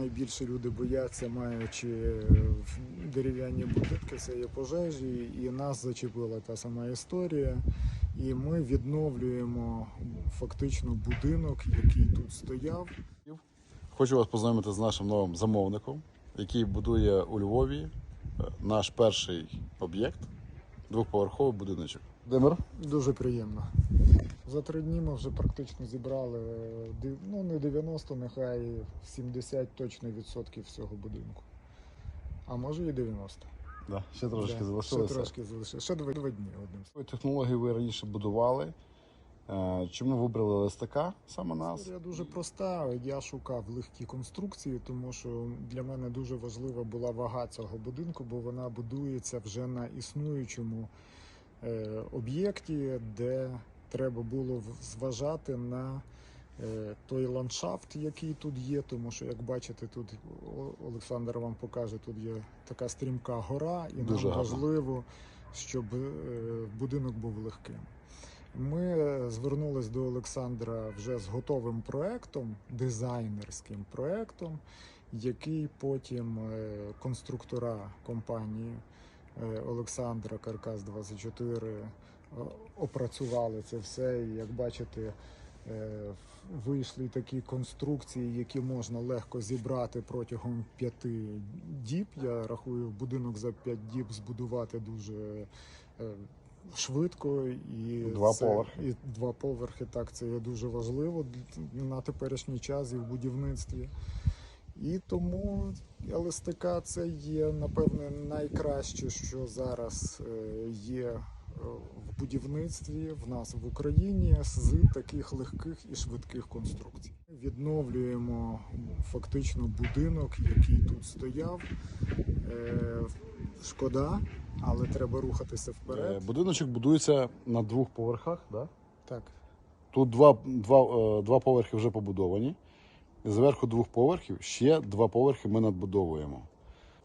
Найбільше люди бояться, маючи дерев'яні будинки, це є пожежі, і нас зачепила та сама історія. І ми відновлюємо фактично будинок, який тут стояв. Хочу вас познайомити з нашим новим замовником, який будує у Львові е, наш перший об'єкт двохповерховий будиночок. Димир. Дуже приємно. За три дні ми вже практично зібрали е, ну не 90, нехай 70 точно відсотків всього будинку. А може і 90. Да, ще трошки Да, залишилося. Ще трошки залишилося. Ще два, два дні одним. словом. Технологію ви раніше будували. Е, Чому вибрали ЛСТК саме нас? Історія дуже проста. Я шукав легкі конструкції, тому що для мене дуже важлива була вага цього будинку, бо вона будується вже на існуючому е, об'єкті, де треба було зважати на е, той ландшафт, який тут є. Тому що, як бачите, тут Олександр вам покаже, тут є така стрімка гора, і Дуже нам важливо, щоб будинок був легким. Ми е, звернулись до Олександра вже з готовим проектом, дизайнерським проектом, який потім е, конструктора компанії е, Олександра Каркас 24 е, опрацювали це все. І як бачите, вийшли такі конструкції, які можна легко зібрати протягом п'яти діб. Я рахую, будинок за п'ять діб збудувати дуже. Швидко і Два це- поверхи. і два поверхи. Так, це є дуже важливо на теперішній час і в будівництві. І тому ЛСТК це є напевне найкраще, що зараз е, є е, в будівництві в нас в Україні з таких легких і швидких конструкцій. Відновлюємо фактично будинок, який тут стояв. Е, Шкода, але треба рухатися Е, вперед. Будиночок будується на двох поверхах. Да? Так. Тут два, два, е, два поверхи вже побудовані. Зверху двох поверхів ще два поверхи ми надбудовуємо.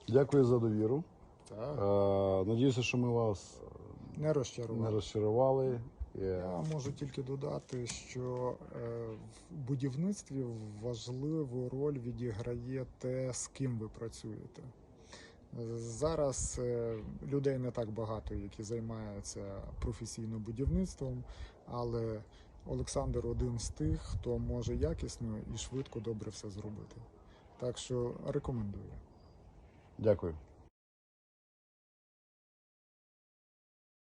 Дякую за довіру. Так. Е, Надіюся, що ми вас Не розчарував. не розчарували. Е, Я можу тільки додати, що е, в будівництві важливу роль відіграє те, з ким ви працюєте. Зараз е, людей не так багато, які займаються професійно будівництвом, але Олександр один з тих, хто може якісно і швидко добре все зробити. Так що рекомендую. Дякую.